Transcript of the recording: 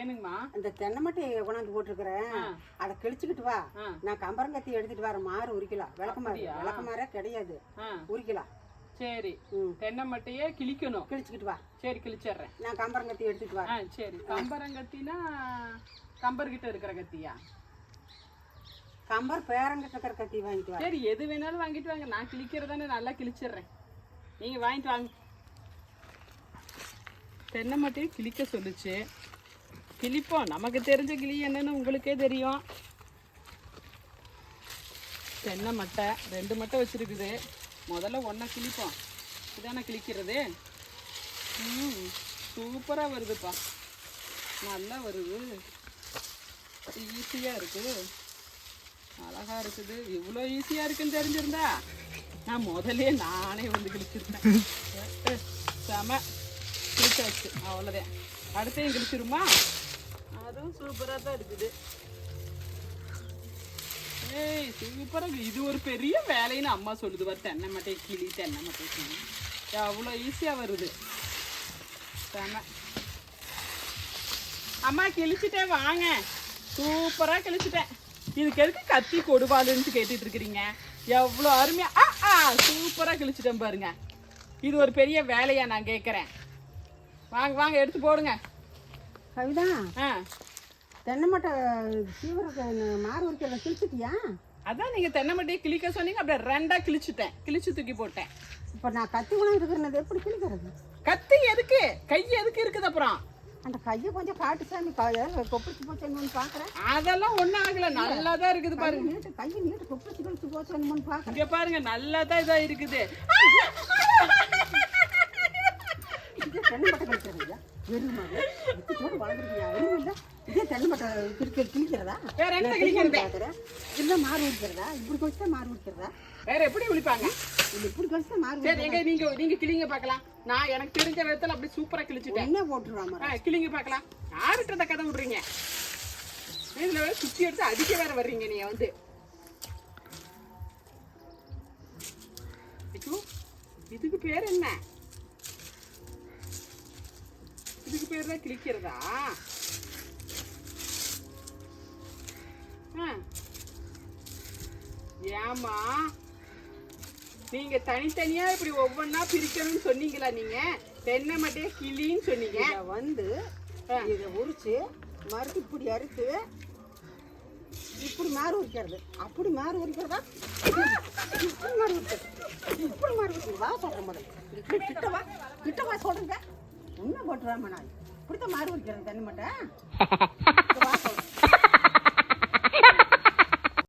ஏனுங்கம்மா அந்த தென்னை மட்டையை கொண்டாந்து போட்டிருக்கிறேன். அதை கிழிச்சுக்கிட்டு வா. நான் கம்பரங்கத்தி எடுத்துட்டு வரேன் மாறு உரிக்கலாம் விளக்கமாறு? விளக்கமாரே கிடையாது. உரிக்கலாம் சரி. தென்னை மட்டையே கிழிக்கணும். கிழிச்சுக்கிட்டு வா. சரி கிழிச்சிடுறேன். நான் கம்பரங்கத்தி எடுத்துட்டு வரேன் சரி. கம்பரங்கத்தினா கம்பர்கிட்ட இருக்கிற கத்தியா? கம்பர் பேரங்கிட்ட இருக்கிற கத்தி வாங்கிட்டு வா. சரி எது வேணாலும் வாங்கிட்டு வாங்க. நான் கிழிக்கிறதானே நல்லா கிழிச்சிடுறேன். நீங்க வாங்கிட்டு வாங்க. தென்னை மட்டையை கிழிக்க சொல்லுச்சு. கிழிப்போம். நமக்கு தெரிஞ்ச கிளி என்னன்னு உங்களுக்கே தெரியும். தென்னை மட்டை ரெண்டு மட்டை வச்சிருக்குது. முதல்ல ஒன்றை கிழிப்போம். இதானே கிழிக்கிறது? ம் சூப்பராக வருதுப்பா. நல்லா வருது. ஈஸியாக இருக்குது அழகாக இருக்குது. இவ்வளோ ஈஸியாக இருக்குன்னு தெரிஞ்சிருந்தா நான் முதலே நானே வந்து கிழிச்சிருந்தேன் செம. கிழிச்சாச்சு. அவ்வளோதான் அடுத்தையும் கிழிச்சிருமா? அதுவும் சூப்பராக தான் இருக்குது. ஏய் சூப்பராக இது ஒரு பெரிய வேலைன்னு அம்மா சொல்லுது. பாரு தென்னை மட்டை கிளி தென்னை மட்டை கிளி. அவ்வளோ ஈஸியாக வருது. செம அம்மா கிழிச்சிட்டேன். வாங்க. சூப்பராக கிழிச்சிட்டேன். இதுக்கு எதுக்கு கத்தி கொடுவாளுன்னு கேட்டுட்டு இருக்கிறீங்க? எவ்வளோ அருமையாக ஆ ஆ சூப்பராக கிழிச்சிட்டேன் பாருங்க. இது ஒரு பெரிய வேலையா நான் கேட்குறேன் வாங்க வாங்க எடுத்து போடுங்க. கவிதா ஆ. தென்னை மட்டை சீவரத்தை மாறு உரிக்கிறத கிழிச்சிட்டியா? அதான் நீங்க தென்னை மட்டையை கிழிக்க சொன்னீங்க அப்படியே ரெண்டா கிழிச்சிட்டேன். கிழிச்சு தூக்கி போட்டேன். இப்போ நான் கத்தி கொண்டு இருக்கிறது எப்படி கிழிக்கிறது? கத்தி எதுக்கு? கை எதுக்கு இருக்குது அப்புறம்? அந்த கையை கொஞ்சம் காட்டு சாமி கொப்பிடிச்சு போச்சு பார்க்குறேன் அதெல்லாம் ஒன்றும் ஆகல நல்லா தான் இருக்குது கை பாருங்க. நீட்டு கையை நீட்டு கொப்பிடிச்சு கழிச்சு போச்சு பார்க்குறேன் இங்க பாருங்க நல்லா தான் இதா இருக்குது. தென்னை மட்டை கிழிக்கிறதா வெறுமாவே இல்லை இதே கிழிக்க கிழிக்கிறதா? வேற என்ன கிழிக்கிறது? இல்லை மாறு உரிக்கிறதா? இப்படி கழிச்சா மாறு உரிக்கிறதா? வேற எப்படி விழிப்பாங்க இப்படி கழிச்சா மாறு சரி எங்க நீங்க நீங்க கிளிங்க பார்க்கலாம். நான் எனக்கு தெரிஞ்ச விதத்துல அப்படி சூப்பரா கிழிச்சிட்டேன். என்ன போட்டுருவாமா ஆ, கிளிங்க பார்க்கலாம். யார்கிட்ட இந்த கதை விடுறீங்க? இதுல வேற சுத்தி எடுத்து அடிக்க வேற வர்றீங்க நீங்க வந்து. இதுக்கு பேர் என்ன? இதுக்கு பேர் தான் கிழிக்கிறதா ஆ. ஏம்மா? நீங்க தனித்தனியா இப்படி ஒவ்வொன்றா பிரிக்கணும்னு சொன்னீங்களா நீங்க? தென்னை மட்டையை கிளின்னு சொன்னீங்க. வந்து இதை உரிச்சு மறுத்து இப்படி அறுத்து இப்படி மாறு உரிக்கிறது. அப்படி மாறு உரிக்கிறதா? இப்படி மாறு உரிக்கிறது. இப்படி மாறு உரிக்கிறது. வா சொல்கிறேன் முதல்ல. இப்படி கிட்ட வா இன்னும் போட்டுருவாம நான் இப்படித்தான் மாறு வைக்கிறேன் தண்ணி மட்டும்.